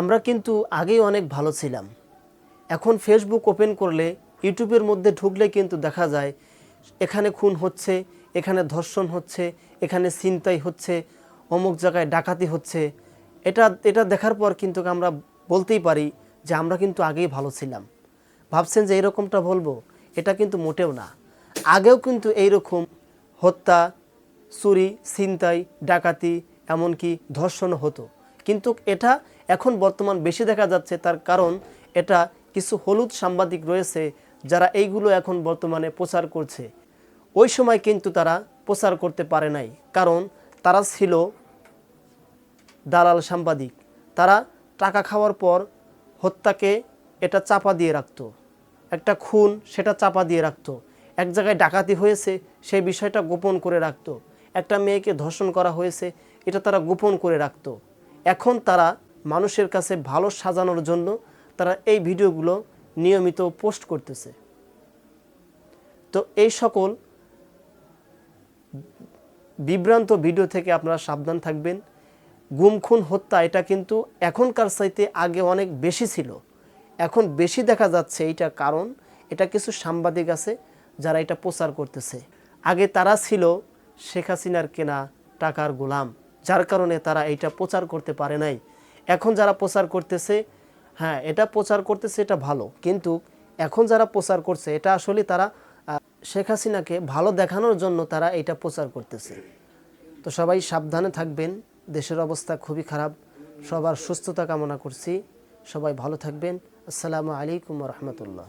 আমরা কিন্তু আগেই অনেক ভালো ছিলাম। এখন ফেসবুক ওপেন করলে ইউটিউবের মধ্যে ঢুকলে কিন্তু দেখা যায়, এখানে খুন হচ্ছে, এখানে ধর্ষণ হচ্ছে, এখানে ছিনতাই হচ্ছে, অমুক জায়গায় ডাকাতি হচ্ছে। এটা এটা দেখার পর কিন্তু আমরা বলতেই পারি যে আমরা কিন্তু আগেই ভালো ছিলাম। ভাবছেন যে এরকমটা বলব? এটা কিন্তু মোটেও না। আগেও কিন্তু এইরকম হত্যা, চুরি, ছিনতাই, ডাকাতি, এমনকি ধর্ষণ হতো। কিন্তু এটা এখন বর্তমান বেশি দেখা যাচ্ছে, তার কারণ এটা কিছু হলুদ সাংবাদিক রয়েছে যারা এইগুলো এখন বর্তমানে প্রচার করছে। ওই সময় কিন্তু তারা প্রচার করতে পারে নাই, কারণ তারা ছিল দালাল সাংবাদিক। তারা টাকা খাওয়ার পর হত্যাকে এটা চাপা দিয়ে রাখত। একটা খুন সেটা চাপা দিয়ে রাখতো। এক জায়গায় ডাকাতি হয়েছে সেই বিষয়টা গোপন করে রাখতো। একটা মেয়েকে ধর্ষণ করা হয়েছে, এটা তারা গোপন করে রাখতো। এখন তারা মানুষের কাছে ভালো সাজানোর জন্য তারা এই ভিডিওগুলো নিয়মিত পোস্ট করতেছে। তো এই সকল বিভ্রান্ত ভিডিও থেকে আপনারা সাবধান থাকবেন। গুম খুন হত্যা এটা কিন্তু এখনকার চাইতে আগে অনেক বেশি ছিল। এখন বেশি দেখা যাচ্ছে এইটা কারণ, এটা কিছু সাংবাদিক আছে যারা এটা প্রচার করতেছে। আগে তারা ছিল শেখ হাসিনার কেনা টাকার গোলাম। যার কারণে তারা এইটা প্রচার করতে পারে নাই। এখন যারা প্রচার করতেছে হ্যাঁ এটা প্রচার করতেছে, এটা ভালো। কিন্তু এখন যারা প্রচার করছে, এটা আসলে তারা শেখ হাসিনাকে ভালো দেখানোর জন্য তারা এটা প্রচার করতেছে। তো সবাই সাবধানে থাকবেন, দেশের অবস্থা খুবই খারাপ। সবার সুস্থতা কামনা করছি। সবাই ভালো থাকবেন। আসসালামু আলাইকুম রহমতুল্লাহ।